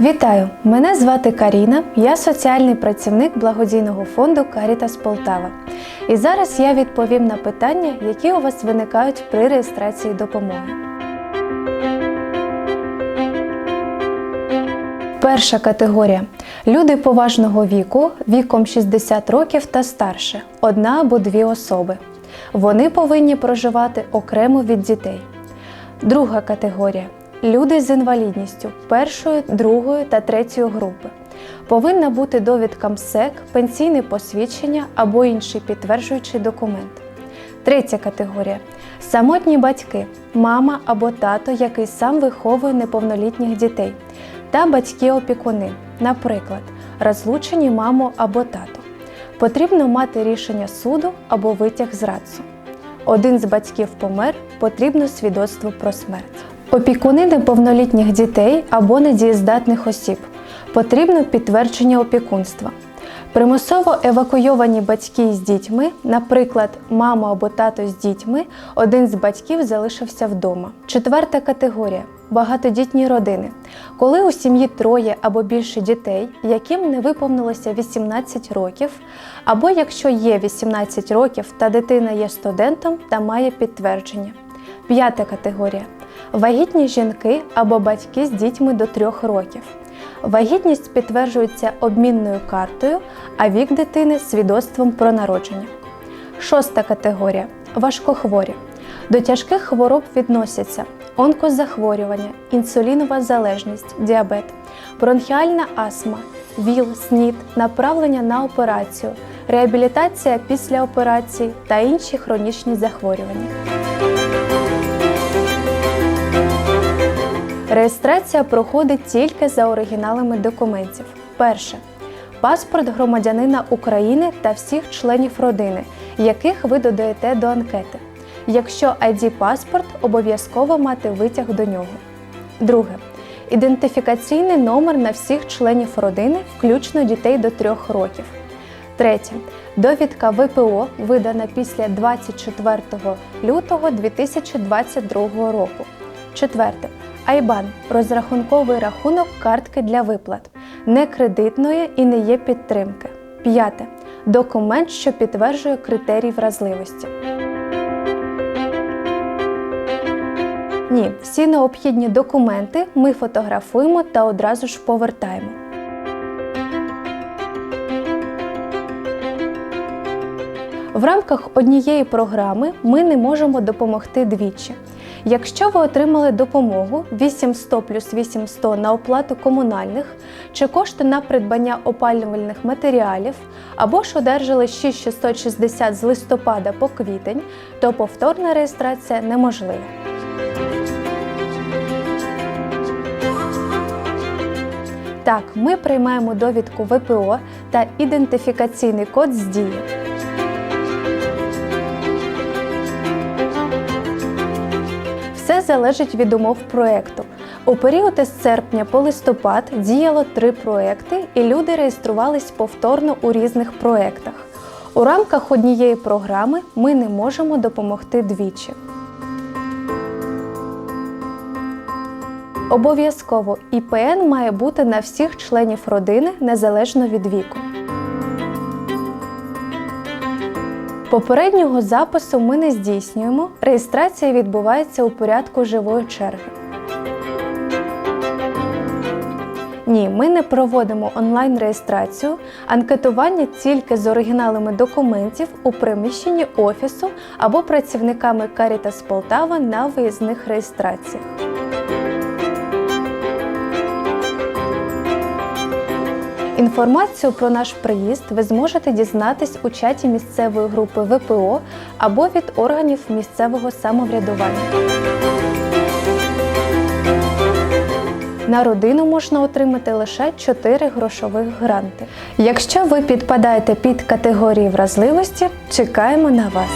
Вітаю! Мене звати Каріна, я соціальний працівник благодійного фонду Карітас Полтава. І зараз я відповім на питання, які у вас виникають при реєстрації допомоги. Перша категорія люди поважного віку віком 60 років та старше, одна або дві особи. Вони повинні проживати окремо від дітей. Друга категорія люди з інвалідністю першої, другої та третьої групи. Повинна бути довідка МСЕК, пенсійне посвідчення або інший підтверджуючий документ. Третя категорія самотні батьки, мама або тато, який сам виховує неповнолітніх дітей, та батьки-опікуни, наприклад, розлучені мамо або тато. Потрібно мати рішення суду або витяг з РАЦУ. Один з батьків помер, потрібно свідоцтво про смерть. Опікуни неповнолітніх дітей або недієздатних осіб. Потрібно підтвердження опікунства. Примусово евакуйовані батьки з дітьми, наприклад, мама або тато з дітьми, один з батьків залишився вдома. Четверта категорія багатодітні родини. Коли у сім'ї троє або більше дітей, яким не виповнилося 18 років, або якщо є 18 років та дитина є студентом та має підтвердження. П'ята категорія вагітні жінки або батьки з дітьми до 3 років. Вагітність підтверджується обмінною картою, а вік дитини свідоцтвом про народження. Шоста категорія важкохворі. До тяжких хвороб відносяться онкозахворювання, інсулінова залежність, діабет, бронхіальна астма, ВІЛ, СНІД, направлення на операцію, реабілітація після операції та інші хронічні захворювання. Реєстрація проходить тільки за оригіналами документів. Перше паспорт громадянина України та всіх членів родини, яких ви додаєте до анкети. Якщо id паспорт, обов'язково мати витяг до нього. Друге ідентифікаційний номер на всіх членів родини, включно дітей до 3 років. Третє. Довідка ВПО видана після 24 лютого 2022 року. Четверте. Айбан розрахунковий рахунок картки для виплат, не кредитної і не є підтримки. П'яте. Документ, що підтверджує критерій вразливості. Ні, всі необхідні документи ми фотографуємо та одразу ж повертаємо. В рамках однієї програми ми не можемо допомогти двічі. Якщо ви отримали допомогу 800 плюс 800 на оплату комунальних чи кошти на придбання опалювальних матеріалів, або ж одержали 6660 з листопада по квітень, то повторна реєстрація неможлива. Так, ми приймаємо довідку ВПО та ідентифікаційний код з дії. Залежить від умов проєкту. У період із серпня по листопад діяло три проекти, і люди реєструвались повторно у різних проєктах. У рамках однієї програми ми не можемо допомогти двічі. Обов'язково ІПН має бути на всіх членів родини незалежно від віку. Попереднього запису ми не здійснюємо. Реєстрація відбувається у порядку живої черги. Ні, ми не проводимо онлайн-реєстрацію, анкетування тільки з оригіналами документів у приміщенні офісу або працівниками Caritas Полтава на виїзних реєстраціях. Інформацію про наш приїзд ви зможете дізнатись у чаті місцевої групи ВПО або від органів місцевого самоврядування. На родину можна отримати лише 4 грошових гранти. Якщо ви підпадаєте під категорії вразливості, чекаємо на вас.